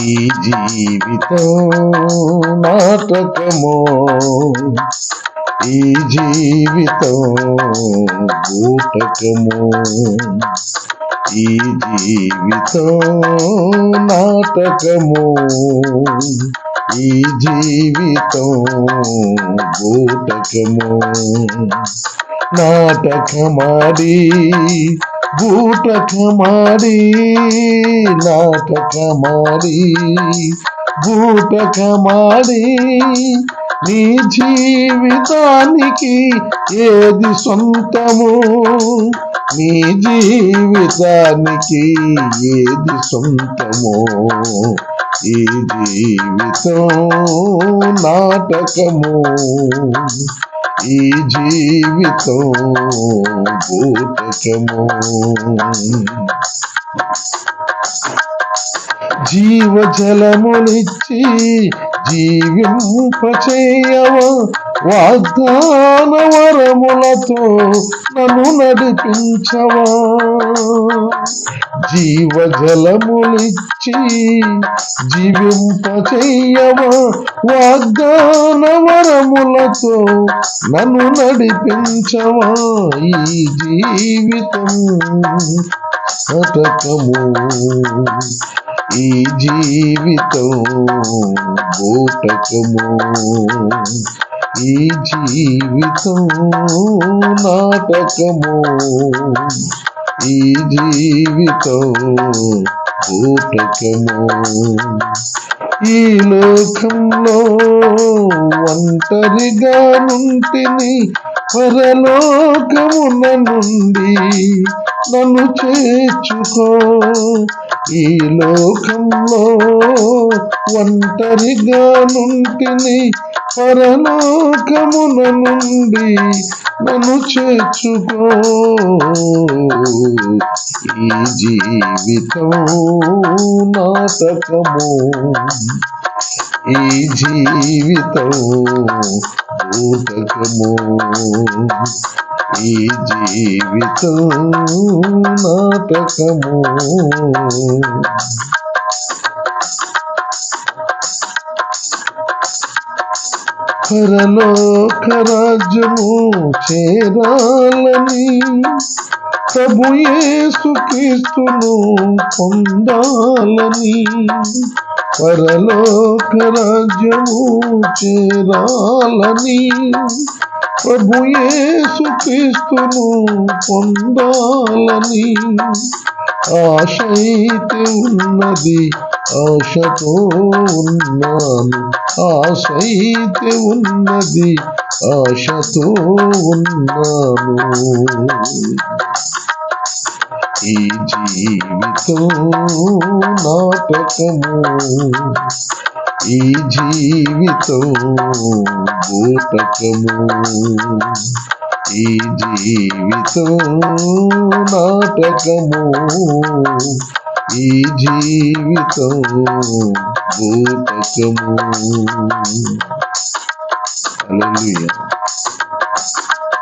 ఈ జీవితం నాటకమో ఈ జీవితం బూటకము ఈ జీవితం నాటకమో ఈ జీవితం బూటకము నాటకమాడి బూటకమాడి నాటకమాడి బూటకమాడి నీ జీవితానికి ఏది సొంతము? నీ జీవితానికి ఏది సొంతము? ఈ జీవితం నాటకము. ఈ జీవితం భూతకము జీవజలములిచ్చి జీవింపచేయవ? వాగ్దాన వరములతో నన్ను నడిపించవా? జీవజలములిచ్చి జీవింపచేయవ వాగ్దాన వరములతో నన్ను నడిపించవా? ఈ జీవితం నాటకము ఈ జీవితం బూటకము ఈ జీవితం నాటకము ఈ జీవితం బూటకము ఈ లోకంలో ఒంటరిగా నుంటిని పరలోకమున నుండి నన్ను చేర్చుకో. ఈ లోకంలో ఒంటరిగా నుంటిని పరలోకమున నుండి నన్ను చేర్చుకో. ఈ జీవితం నాటకము ఈ జీవితం ఊటకము ఈ జీవితం నాటకము పరలోక రాజ్యము చేరాలని ప్రభు యేసుక్రీస్తును పొందాలని పరలోక రాజ్యము చేరాలని ప్రభు యేసుక్రీస్తును పొందాలని ఆశైతే ఉన్నది ఆశతో ఉన్నాను ఆశైతే ఉన్నది ఆశతో ఉన్నాను ఈ జీవితం నాటకము ఈ జీవితం భూతకము ఈ జీవితం నాటకము జీవితం భూతకము హల్లెలూయా